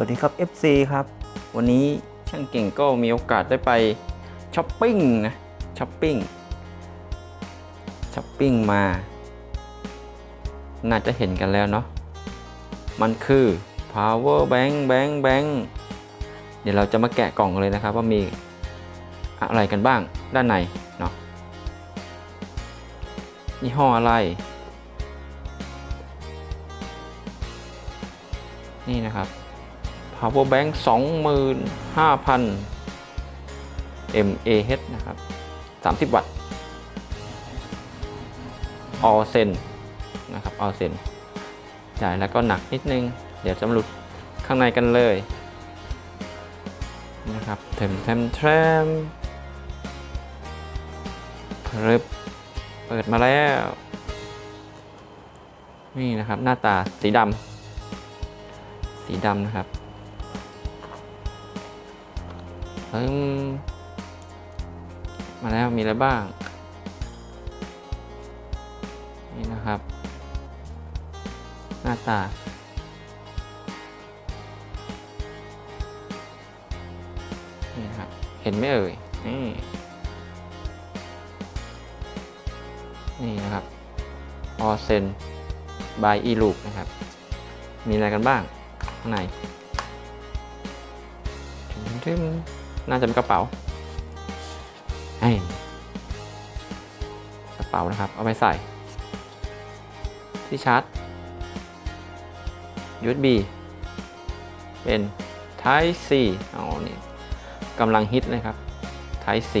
วัสดีครับ FC ครับ วันนี้ช่างเก่งก็มีโอกาสได้ไปช้อปปิ้งนะช้อปปิ้งช้อปปิ้งมา น่าจะเห็นกันแล้วเนาะมันคือ power bank bank bank เดี๋ยวเราจะมาแกะกล่องเลยนะครับ ว่ามีอะไรกันบ้างด้านในเนาะยี่ห้ออะไร นี่นะครับ power bank 25,000 mAh นะครับ 30 วัตต์ all sen นะครับ all sen ใหญ่แล้วก็หนักนิดนึง เดี๋ยวจะมาลุดข้างในกันเลยนะครับเทมเทมเทมพรึบเปิดมาแล้ว นี่นะครับหน้าตาสีดำสีดำนะครับ เอิ่มมาแล้วมีอะไรบ้าง นี่นะครับ หน้าตานี่นะครับ เห็นไหมเอ่ย นี่ นี่นะครับ ออเซนบายอีลูกนะครับ มีอะไรกันบ้าง ข้างในทึมๆ น่าจะเป็นกระเป๋าไอ้กระเป๋านะครับ เอาไปใส่ ที่ชาร์จ USB เป็น Type C อ๋อนี่กำลังฮิตเลยครับ Type C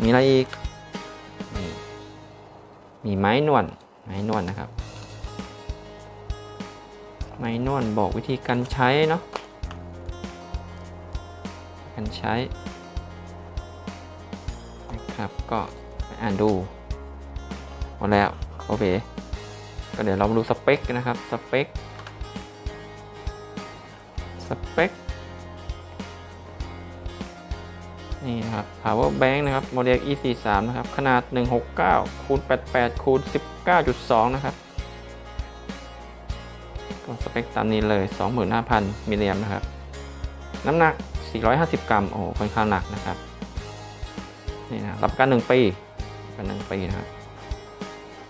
มีอะไรอีก มีไม้นวล ไม้นวลนะครับ ไม้นวลบอกวิธีการใช้เนาะ การใช้นะครับก็ไปอ่านดูหมดแล้วโอเคก็เดี๋ยวเรามาดูสเปคกันนะครับสเปคสเปคนี่นะครับ power bank นะครับ โมเดล e43 นะครับ ขนาด 169คูณ88คูณ19.2 นะครับก็สเปคตามนี้เลย 25,000 มิลลิแอมนะครับ น้ำหนัก 450 กรัม โอ้ค่อนข้างหนักนะครับ นี่นะรับประกัน1ปีประกัน1ปีนะครับ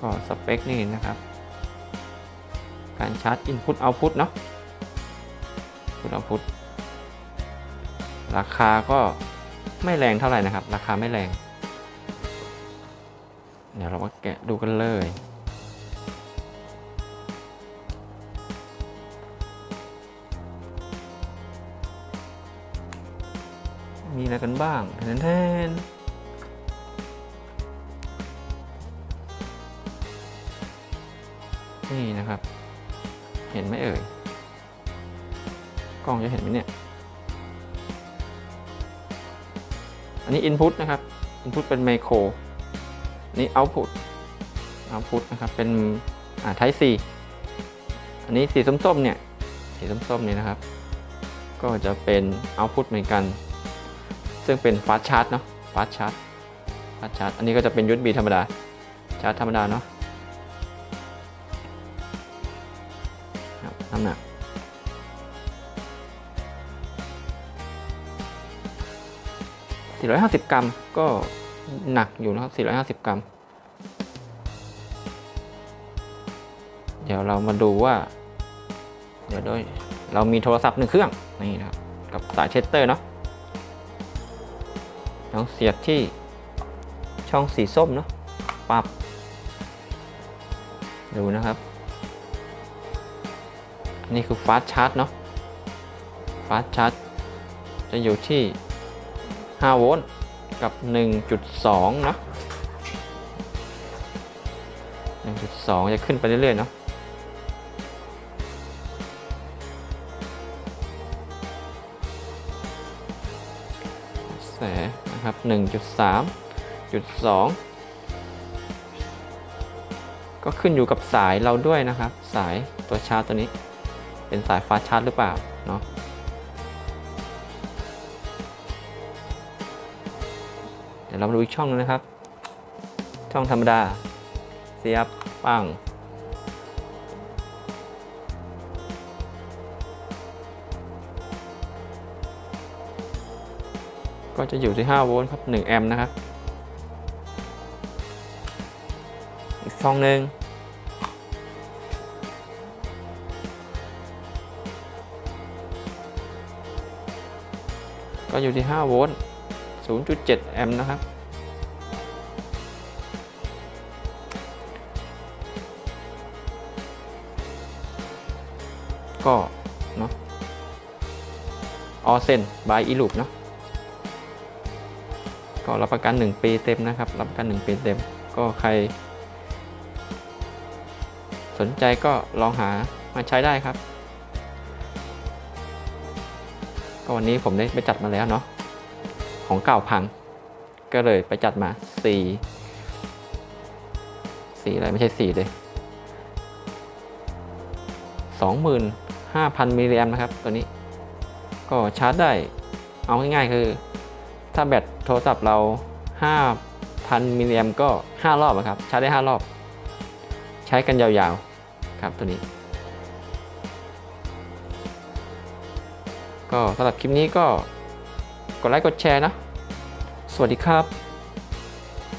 ก็สเปคนี่นะครับ การชาร์จ Input Output เนาะ Input Output ราคาก็ไม่แรงเท่าไหร่นะครับ ราคาไม่แรง เดี๋ยวเรามาแกะดูกันเลย มีอะไรกันบ้างแทนแทนนี่นะครับ เห็นไหมเอ่ย กล้องจะเห็นไหมเนี่ย อันนี้ input นะครับ input เป็น macro นี่ output output นะครับ เป็นอ่า type C อันนี้สีส้มๆเนี่ย สีส้มๆเนี่ยนะครับ ก็จะเป็น output เหมือนกัน ซึ่งเป็น fast charge เนาะ fast charge fast charge อันนี้ก็จะเป็น USB ธรรมดา ชาร์จธรรมดาเนาะครับน้ำหนัก450 กรัมก็หนักอยู่นะครับ 450 กรัม เดี๋ยวเรามาดูว่า เดี๋ยวโดยเรามีโทรศัพท์หนึ่งเครื่อง นี่นะครับ กับสายเชสเตอร์เนาะ ลองเสียบที่ช่องสีส้มเนาะปรับ ดูนะครับอันนี้คือฟาสชาร์จเนาะฟาสชาร์จจะอยู่ที่ 5 โวลต์กับ 1.2เนาะ1.2 จะขึ้นไปเรื่อยๆ เนาะแส นะครับ1.3 2 ก็ขึ้นอยู่กับสายเราด้วยนะครับ สายตัวชาร์จตัวนี้ เป็นสายฟาชาร์จหรือเปล่าเนาะเดี๋ยวเรามาดูอีกช่องนึงนะครับ ช่องธรรมดาเสียบปัง ก็จะอยู่ที่ 5 โวลต์ครับ 1 แอมป์นะครับ อีกซองหนึ่งก็อยู่ที่ 5 โวลต์ 0.7 แอมป์นะครับ ก็เนาะออเซนบายอีลูปเนาะ ก็รับประกัน 1 ปีเต็มนะครับ รับประกัน 1 ปีเต็ม ก็ใคร สนใจก็ลองหามาใช้ได้ครับ ก็วันนี้ผมได้ไปจัดมาแล้วเนาะ ของเก่าพัง ก็เลยไปจัดมา4สีอะไรไม่ใช่สีเลย25,000มิลลิแอมนะครับ ตัวนี้ ก็ชาร์จได้ เอาง่ายๆคือ ถ้าแบตโทรศัพท์เรา 5,000 มิลลิแอมก็ 5 รอบอะครับชาร์จได้ 5 รอบ ใช้กันยาวๆครับตัวนี้ ก็สำหรับคลิปนี้ก็กดไลค์กดแชร์นะ สวัสดีครับ